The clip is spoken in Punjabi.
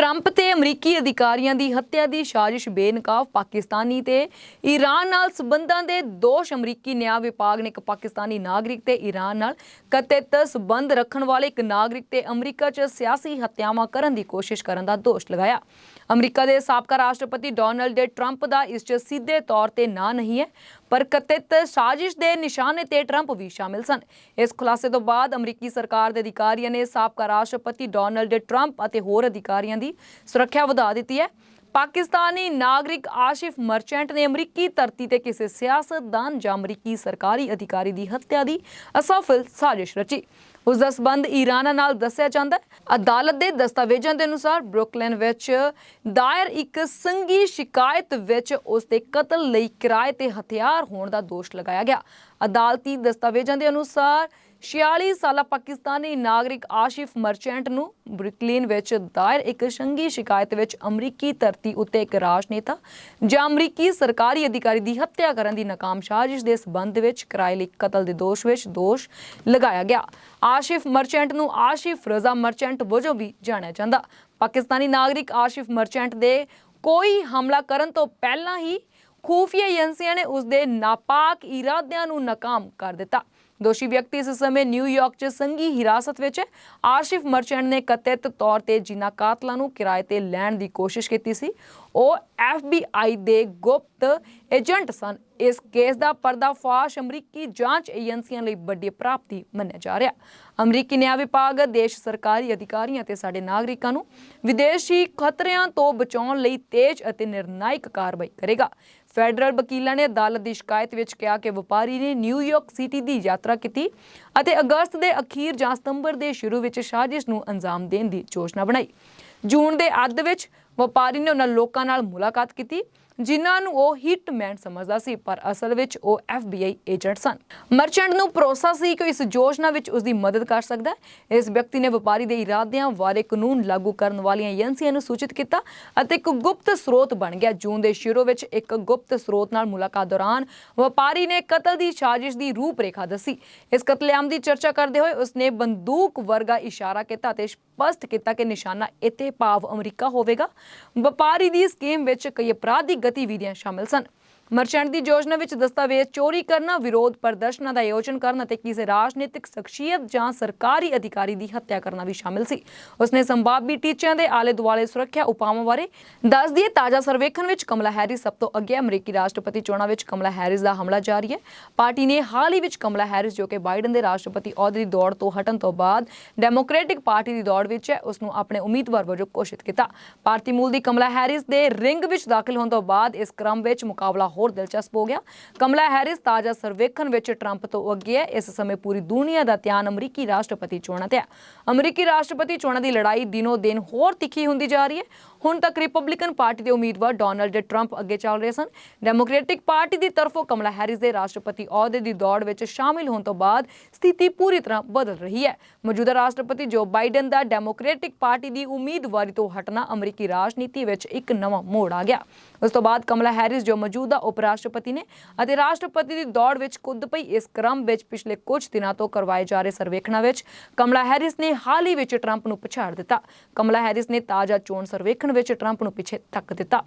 ਟਰੰਪ ਤੇ ਅਮਰੀਕੀ ਅਧਿਕਾਰੀਆਂ ਦੀ ਹੱਤਿਆ ਦੀ ਸਾਜ਼ਿਸ਼ ਬੇਨਕਾਬ ਪਾਕਿਸਤਾਨੀ ਤੇ ਈਰਾਨ ਨਾਲ ਸਬੰਧਾਂ ਦੇ ਦੋਸ਼ ਅਮਰੀਕੀ ਨਿਆਂ ਵਿਭਾਗ ਨੇ ਇੱਕ ਪਾਕਿਸਤਾਨੀ ਨਾਗਰਿਕ ਤੇ ਈਰਾਨ ਨਾਲ ਕਥਿਤ ਸਬੰਧ ਰੱਖਣ ਵਾਲੇ ਇੱਕ ਨਾਗਰਿਕ ਤੇ ਅਮਰੀਕਾ 'ਚ ਸਿਆਸੀ ਹੱਤਿਆਵਾਂ ਕਰਨ ਦੀ ਕੋਸ਼ਿਸ਼ ਕਰਨ ਦਾ ਦੋਸ਼ ਲਗਾਇਆ। ਅਮਰੀਕਾ ਦੇ ਸਾਬਕਾ ਰਾਸ਼ਟਰਪਤੀ ਡੋਨਲਡ ਟਰੰਪ ਦਾ ਇਸ 'ਚ ਸਿੱਧੇ ਤੌਰ ਤੇ ਨਾਂ ਨਹੀਂ ਹੈ। ਪਰ ਕਥਿਤ ਸਾਜ਼ਿਸ਼ ਦੇ ਨਿਸ਼ਾਨੇ ਤੇ ਟਰੰਪ ਵੀ ਸ਼ਾਮਿਲ ਸਨ। ਇਸ ਖੁਲਾਸੇ ਤੋਂ ਬਾਅਦ ਅਮਰੀਕੀ ਸਰਕਾਰ ਦੇ ਅਧਿਕਾਰੀਆਂ ਨੇ ਸਾਬਕਾ ਰਾਸ਼ਟਰਪਤੀ ਡੋਨਲਡ ਟਰੰਪ ਅਤੇ ਹੋਰ ਅਧਿਕਾਰੀਆਂ ਦੀ ਸੁਰੱਖਿਆ ਵਧਾ ਦਿੱਤੀ ਹੈ। ਪਾਕਿਸਤਾਨੀ ਨਾਗਰਿਕ ਆਸ਼ਿਫ ਮਰਚੈਂਟ ਨੇ ਅਮਰੀਕੀ ਧਰਤੀ ਤੇ ਕਿਸੇ ਸਿਆਸਤਦਾਨ ਜਾਂ ਅਮਰੀਕੀ ਸਰਕਾਰੀ ਅਧਿਕਾਰੀ ਦੀ ਹੱਤਿਆ ਦੀ ਅਸਫਲ ਸਾਜ਼ਿਸ਼ ਰਚੀ। ਉਸ ਦਾ ਸਬੰਧ ਈਰਾਨ ਨਾਲ ਦੱਸਿਆ ਜਾਂਦਾ ਹੈ। ਅਦਾਲਤ ਦੇ ਦਸਤਾਵੇਜ਼ਾਂ ਦੇ ਅਨੁਸਾਰ ਬਰੁਕਲਿਨ ਵਿੱਚ ਦਾਇਰ ਇੱਕ ਸੰਗੀ ਸ਼ਿਕਾਇਤ ਵਿੱਚ ਉਸ ਦੇ ਕਤਲ ਲਈ ਕਿਰਾਏ ਤੇ ਹਥਿਆਰ ਹੋਣ ਦਾ ਦੋਸ਼ ਲਗਾਇਆ ਗਿਆ। ਅਦਾਲਤੀ ਦਸਤਾਵੇਜ਼ਾਂ ਦੇ ਅਨੁਸਾਰ 46 ਸਾਲਾ ਪਾਕਿਸਤਾਨੀ ਨਾਗਰਿਕ ਆਸ਼ਿਫ ਮਰਚੈਂਟ ਨੂੰ ਬਰੁਕਲਿਨ ਵਿੱਚ ਦਾਇਰ ਇੱਕ ਸੰਗੀ ਸ਼ਿਕਾਇਤ ਵਿੱਚ ਅਮਰੀਕੀ ਧਰਤੀ ਉੱਤੇ ਇੱਕ ਰਾਜਨੇਤਾ ਜਾਂ ਅਮਰੀਕੀ ਸਰਕਾਰੀ ਅਧਿਕਾਰੀ ਦੀ ਹੱਤਿਆ ਕਰਨ ਦੀ ਨਾਕਾਮ ਸਾਜ਼ਿਸ਼ ਦੇ ਸਬੰਧ ਵਿੱਚ ਕਿਰਾਏ ਲਈ ਕਤਲ ਦੇ ਦੋਸ਼ ਵਿੱਚ ਦੋਸ਼ ਲਗਾਇਆ ਗਿਆ। ਆਸ਼ਿਫ ਮਰਚੈਂਟ ਨੂੰ ਆਸ਼ਿਫ ਰਜ਼ਾ ਮਰਚੈਂਟ ਵਜੋਂ ਵੀ ਜਾਣਿਆ ਜਾਂਦਾ। ਪਾਕਿਸਤਾਨੀ ਨਾਗਰਿਕ ਆਸ਼ਿਫ ਮਰਚੈਂਟ ਦੇ ਕੋਈ ਹਮਲਾ ਕਰਨ ਤੋਂ ਪਹਿਲਾਂ ਹੀ ਖੂਫੀਆ ਏਜੰਸੀਆਂ ਨੇ ਉਸ ਦੇ ਨਾਪਾਕ ਇਰਾਦਿਆਂ ਨੂੰ ਨਾਕਾਮ ਕਰ ਦਿੱਤਾ। ਦੋਸ਼ੀ ਵਿਅਕਤੀ ਇਸ ਸਮੇਂ ਨਿਊਯਾਰਕ 'ਚ ਸੰਘੀ ਹਿਰਾਸਤ ਵਿੱਚ ਹੈ। ਆਸ਼ਿਫ ਮਰਚੈਂਟ ਨੇ ਕਥਿਤ ਤੌਰ ਤੇ ਜਿਨ੍ਹਾਂ ਕਾਤਲਾਂ ਨੂੰ ਕਿਰਾਏ ਤੇ ਲੈਣ ਦੀ ਕੋਸ਼ਿਸ਼ ਕੀਤੀ ਸੀ ਉਹ FBI ਦੇ ਗੁਪਤ ਏਜੰਟ ਸਨ। ਇਸ ਕੇਸ ਦਾ ਪਰਦਾਫਾਸ਼ ਅਮਰੀਕੀ ਜਾਂਚ ਏਜੰਸੀਆਂ ਲਈ ਵੱਡੀ ਪ੍ਰਾਪਤੀ ਮੰਨਿਆ ਜਾ ਰਿਹਾ। ਅਮਰੀਕੀ ਨਿਆਂ ਵਿਭਾਗ, ਦੇਸ਼ ਸਰਕਾਰੀ ਅਧਿਕਾਰੀਆਂ ਤੇ ਸਾਡੇ ਨਾਗਰਿਕਾਂ ਨੂੰ ਵਿਦੇਸ਼ੀ ਖਤਰਿਆਂ ਤੋਂ ਬਚਾਉਣ ਲਈ ਤੇਜ਼ ਅਤੇ ਨਿਰਣਾਇਕ ਕਾਰਵਾਈ ਕਰੇਗਾ। ਫੈਡਰਲ ਵਕੀਲਾਂ ਨੇ ਅਦਾਲਤ ਦੀ ਸ਼ਿਕਾਇਤ ਵਿੱਚ ਕਿਹਾ ਕਿ ਵਪਾਰੀ ਨੇ ਨਿਊਯਾਰਕ ਸਿਟੀ ਦੀ ਯਾਤਰਾ ਕੀਤੀ ਅਤੇ ਅਗਸਤ ਦੇ ਅਖੀਰ ਜਾਂ ਸਤੰਬਰ ਦੇ ਸ਼ੁਰੂ ਵਿੱਚ ਸਾਜ਼ਿਸ਼ ਨੂੰ ਅੰਜਾਮ ਦੇਣ ਦੀ ਯੋਜਨਾ ਬਣਾਈ। ਜੂਨ ਦੇ ਅੱਧ ਵਿੱਚ ਵਪਾਰੀ ਨੇ ਉਹਨਾਂ ਲੋਕਾਂ ਨਾਲ ਮੁਲਾਕਾਤ ਕੀਤੀ ਜਿਨ੍ਹਾਂ ਨੂੰ ਉਹ ਹਿਟਮੈਨ ਸਮਝਦਾ ਸੀ, ਪਰ ਅਸਲ ਵਿੱਚ ਉਹ FBI ਏਜੰਟ ਸਨ। ਮਰਚੈਂਟ ਨੂੰ ਭਰੋਸਾ ਸੀ ਕਿ ਇਸ ਯੋਜਨਾ ਵਿੱਚ ਉਸ ਦੀ ਮਦਦ ਕਰ ਸਕਦਾ ਹੈ। ਇਸ ਵਿਅਕਤੀ ਨੇ ਵਪਾਰੀ ਦੇ ਇਰਾਦਿਆਂ ਬਾਰੇ ਕਾਨੂੰਨ ਲਾਗੂ ਕਰਨ ਵਾਲੀਆਂ ਏਜੰਸੀਆਂ ਨੂੰ ਸੂਚਿਤ ਕੀਤਾ ਅਤੇ ਇੱਕ ਗੁਪਤ ਸਰੋਤ ਬਣ ਗਿਆ। ਜੂਨ ਦੇ ਸ਼ੁਰੂ ਵਿੱਚ ਇੱਕ ਗੁਪਤ ਸਰੋਤ ਨਾਲ ਮੁਲਾਕਾਤ ਦੌਰਾਨ ਵਪਾਰੀ ਨੇ ਕਤਲ ਦੀ ਸਾਜ਼ਿਸ਼ ਦੀ ਰੂਪਰੇਖਾ ਦੱਸੀ। ਇਸ ਕਤਲੇਆਮ ਦੀ ਚਰਚਾ ਕਰਦੇ ਹੋਏ ਉਸਨੇ ਬੰਦੂਕ ਵਰਗਾ ਇਸ਼ਾਰਾ ਕੀਤਾ ਅਤੇ ਸਪਸ਼ਟ ਕੀਤਾ ਕਿ ਨਿਸ਼ਾਨਾ ਇੱਥੇ ਭਾਵ ਅਮਰੀਕਾ ਹੋਵੇਗਾ। ਵਪਾਰੀ ਦੀ ਸਕੀਮ ਵਿੱਚ ਕਈ ਅਪਰਾਧਿਕ ਗਤੀਵਿਧੀਆਂ ਸ਼ਾਮਲ ਸਨ। ਮਰਚੈਂਟ ਦੀ ਯੋਜਨਾ ਵਿੱਚ ਦਸਤਾਵੇਜ਼ ਚੋਰੀ ਕਰਨਾ, ਵਿਰੋਧ ਪ੍ਰਦਰਸ਼ਨਾਂ ਦਾ ਆਯੋਜਨ ਕਰਨ ਅਤੇ ਕਿਸੇ ਰਾਜਨੀਤਿਕ ਸ਼ਖਸੀਅਤ ਜਾਂ ਸਰਕਾਰੀ ਅਧਿਕਾਰੀ ਦੀ ਹੱਤਿਆ ਕਰਨਾ ਵੀ ਸ਼ਾਮਿਲ ਸੀ। ਉਸਨੇ ਸੰਭਾਵੀ ਟੀਚਿਆਂ ਦੇ ਆਲੇ ਦੁਆਲੇ ਸੁਰੱਖਿਆ ਉਪਾਵਾਂ ਬਾਰੇ ਦੱਸ ਦਈਏ। ਤਾਜ਼ਾ ਸਰਵੇਖਣ ਵਿੱਚ ਕਮਲਾ ਹੈਰਿਸ ਸਭ ਤੋਂ ਅੱਗੇ ਅਮਰੀਕੀ ਰਾਸ਼ਟਰਪਤੀ ਚੋਣਾਂ ਵਿੱਚ ਕਮਲਾ ਹੈਰਿਸ ਦਾ ਹਮਲਾ ਜਾਰੀ ਹੈ। ਪਾਰਟੀ ਨੇ ਹਾਲ ਹੀ ਵਿੱਚ ਕਮਲਾ ਹੈਰਿਸ, ਜੋ ਕਿ ਬਾਈਡਨ ਦੇ ਰਾਸ਼ਟਰਪਤੀ ਅਹੁਦੇ ਦੀ ਦੌੜ ਤੋਂ ਹਟਣ ਤੋਂ ਬਾਅਦ ਡੈਮੋਕ੍ਰੈਟਿਕ ਪਾਰਟੀ ਦੀ ਦੌੜ ਵਿੱਚ ਹੈ ਉਸ ਨੂੰ ਆਪਣੇ ਉਮੀਦਵਾਰ ਵਜੋਂ ਘੋਸ਼ਿਤ ਕੀਤਾ। ਭਾਰਤੀ ਮੂਲ ਦੀ ਕਮਲਾ ਹੈਰਿਸ ਦੇ ਰਿੰਗ ਵਿੱਚ ਦਾਖਲ ਹੋਣ ਤੋਂ ਬਾਅਦ ਇਸ ਕ੍ਰਮ ਵਿੱਚ ਮੁਕਾਬਲਾ ਹੋਰ ਦਿਲਚਸਪ ਹੋ ਗਿਆ। ਕਮਲਾ ਹੈਰਿਸ ਤਾਜ਼ਾ ਸਰਵੇਖਣ ਵਿੱਚ ਟਰੰਪ ਤੋਂ ਅੱਗੇ ਹੈ। ਇਸ ਸਮੇਂ ਪੂਰੀ ਦੁਨੀਆ ਦਾ ਧਿਆਨ ਅਮਰੀਕੀ ਰਾਸ਼ਟਰਪਤੀ ਚੋਣਾਂ ਤੇ ਹੈ। ਅਮਰੀਕੀ ਰਾਸ਼ਟਰਪਤੀ ਚੋਣਾਂ ਦੀ ਲੜਾਈ ਦਿਨੋ ਦਿਨ ਹੋਰ ਤਿੱਖੀ ਹੁੰਦੀ ਜਾ ਰਹੀ ਹੈ। ਹੁਣ ਤੱਕ ਰਿਪਬਲਿਕਨ ਪਾਰਟੀ ਦੇ ਉਮੀਦਵਾਰ ਡੋਨਲਡ ਟਰੰਪ ਅੱਗੇ ਚੱਲ ਰਹੇ ਸਨ। ਡੈਮੋਕ੍ਰੈਟਿਕ ਪਾਰਟੀ ਦੀ ਤਰਫੋਂ ਕਮਲਾ ਹੈਰਿਸ ਦੇ ਰਾਸ਼ਟਰਪਤੀ ਅਹੁਦੇ ਦੀ ਦੌੜ ਵਿੱਚ ਸ਼ਾਮਿਲ ਹੋਣ ਤੋਂ ਬਾਅਦ ਸਥਿਤੀ ਪੂਰੀ ਤਰ੍ਹਾਂ ਬਦਲ ਰਹੀ ਹੈ। ਮੌਜੂਦਾ ਰਾਸ਼ਟਰਪਤੀ ਜੋ ਬਾਈਡਨ ਦਾ ਡੈਮੋਕ੍ਰੈਟਿਕ ਪਾਰਟੀ ਦੀ ਉਮੀਦਵਾਰੀ ਤੋਂ ਹਟਣਾ ਅਮਰੀਕੀ ਰਾਜਨੀਤੀ ਵਿੱਚ ਇੱਕ ਨਵਾਂ ਮੋੜ ਆ ਗਿਆ। ਉਸ ਤੋਂ ਬਾਅਦ ਕਮਲਾ ਹੈਰਿਸ ਜੋ ਮੌਜੂਦਾ ਉਪ ਰਾਸ਼ਟਰਪਤੀ ਨੇ ਅਤੇ ਰਾਸ਼ਟਰਪਤੀ ਦੀ ਦੌੜ ਵਿੱਚ ਕੁੱਦ ਪਈ ਇਸ ਕ੍ਰਮ ਵਿੱਚ ਪਿਛਲੇ ਕੁਝ ਦਿਨਾਂ ਤੋਂ ਕਰਵਾਏ ਜਾ ਰਹੇ ਸਰਵੇਖਣਾਂ ਵਿੱਚ ਕਮਲਾ ਹੈਰਿਸ ਨੇ ਹਾਲ ਹੀ ਵਿੱਚ ਟਰੰਪ ਨੂੰ ਪਛਾੜ ਦਿੱਤਾ। ਕਮਲਾ ਹੈਰਿਸ ਨੇ ਤਾਜ਼ਾ ਚੋਣ ਸਰਵੇਖਣ ਵਿੱਚ ਟਰੰਪ ਨੂੰ ਪਿੱਛੇ ਧੱਕ ਦਿੱਤਾ।